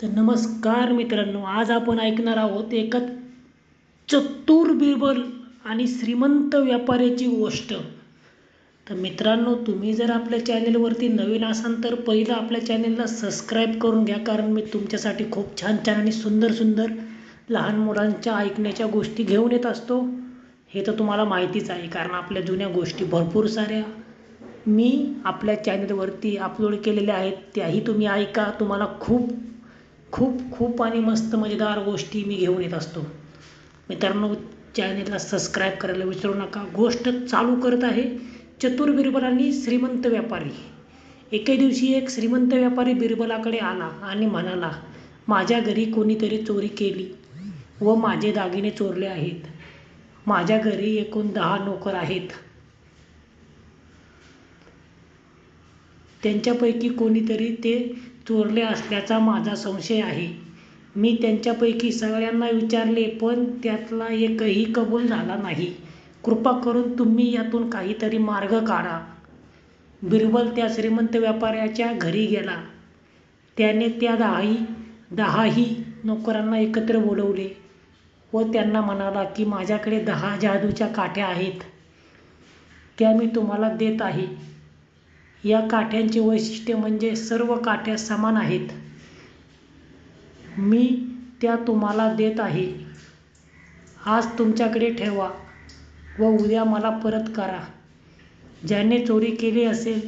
तर नमस्कार मित्रांनो आज आपण ऐकणार आहोत एका चतुर बिरबल आणि श्रीमंत व्यापाऱ्याची गोष्ट. तर मित्रांनो तुम्ही जर आपल्या चॅनेलवरती नवीन असाल तर पहिलं आपल्या चॅनेलला सबस्क्राईब करून घ्या कारण मी तुमच्यासाठी खूप छान छान आणि सुंदर सुंदर लहान मुलांच्या ऐकण्याच्या गोष्टी घेऊन येत असतो. हे तर तुम्हाला माहितीच आहे कारण आपल्या जुन्या गोष्टी भरपूर साऱ्या मी आपल्या चॅनेलवरती अपलोड केलेल्या आहेत त्याही तुम्ही ऐका. तुम्हाला खूप खूप खूप आणि मस्त मजेदार गोष्टी मी घेऊन येत असतो. मित्रांनो चॅनेलला सबस्क्राईब करायला विसरू नका. गोष्ट चालू करत आहे चतुर बिरबल आणि श्रीमंत व्यापारी. एके दिवशी एक श्रीमंत व्यापारी बिरबलाकडे आला आणि म्हणाला माझ्या घरी कोणीतरी चोरी केली व माझे दागिने चोरले आहेत. माझ्या घरी एकूण दहा नोकर आहेत. त्यांच्यापैकी कोणीतरी ते चोरले असल्याचा माझा संशय आहे. मी त्यांच्यापैकी सगळ्यांना विचारले पण त्यातला एकही कबूल झाला नाही. कृपा करून तुम्ही यातून काहीतरी मार्ग काढा. बिरबल त्या श्रीमंत व्यापाऱ्याच्या घरी गेला. त्याने त्या दहाही दहाही नोकरांना एकत्र बोलवले व त्यांना म्हणाला की माझ्याकडे दहा जादूच्या काठ्या आहेत. त्या मी तुम्हाला देत आहे. या काठ्यांचे वैशिष्ट्य म्हणजे सर्व काठ्या समान आहेत. मी त्या तुम्हाला देत आहे. आज तुमच्याकडे ठेवा व उद्या मला परत करा. ज्याने चोरी केली असेल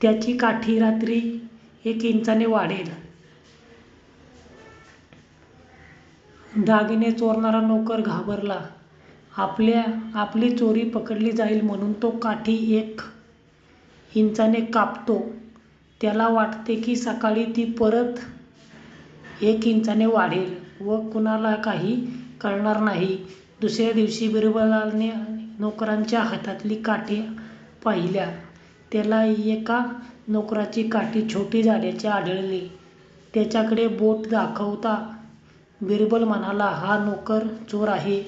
त्याची काठी रात्री एक इंचाने वाढेल. दागिने चोरणारा नोकर घाबरला. आपल्या आपली चोरी पकडली जाईल म्हणून तो काठी एक हिंचाने कापतो. त्याला वाटते की सकाळी ती परत एक इंचाने वाढेल व कुणाला काही कळणार नाही. दुसऱ्या दिवशी बिरबलाने नोकरांच्या हातातली काठी पाहिल्या. त्याला एका नोकराची काठी छोटी झाल्याचे आढळले. त्याच्याकडे बोट दाखवता बिरबल म्हणाला हा नोकर चोर आहे.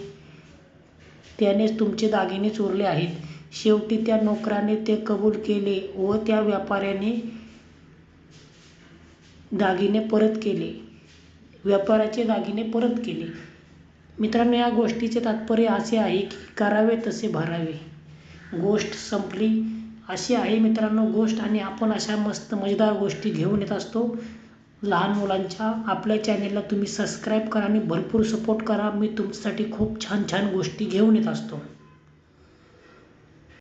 त्यानेच तुमचे दागिने चोरले आहेत. शेवटी त्या नोकराने ते कबूल केले व त्या व्यापाऱ्याने दागिने परत केले. व्यापाऱ्याचे दागिने परत केले. मित्रांनो या गोष्टीचे तात्पर्य असे आहे की करावे तसे भरावे. गोष्ट संपली. अशी आहे मित्रांनो गोष्ट आणि आपण अशा मस्त मजेदार गोष्टी घेऊन येत असतो. लहान मुलांच्या आपल्या चॅनेलला तुम्ही सबस्क्राईब करा आणि भरपूर सपोर्ट करा. मी तुमच्यासाठी खूप छान छान गोष्टी घेऊन येत असतो.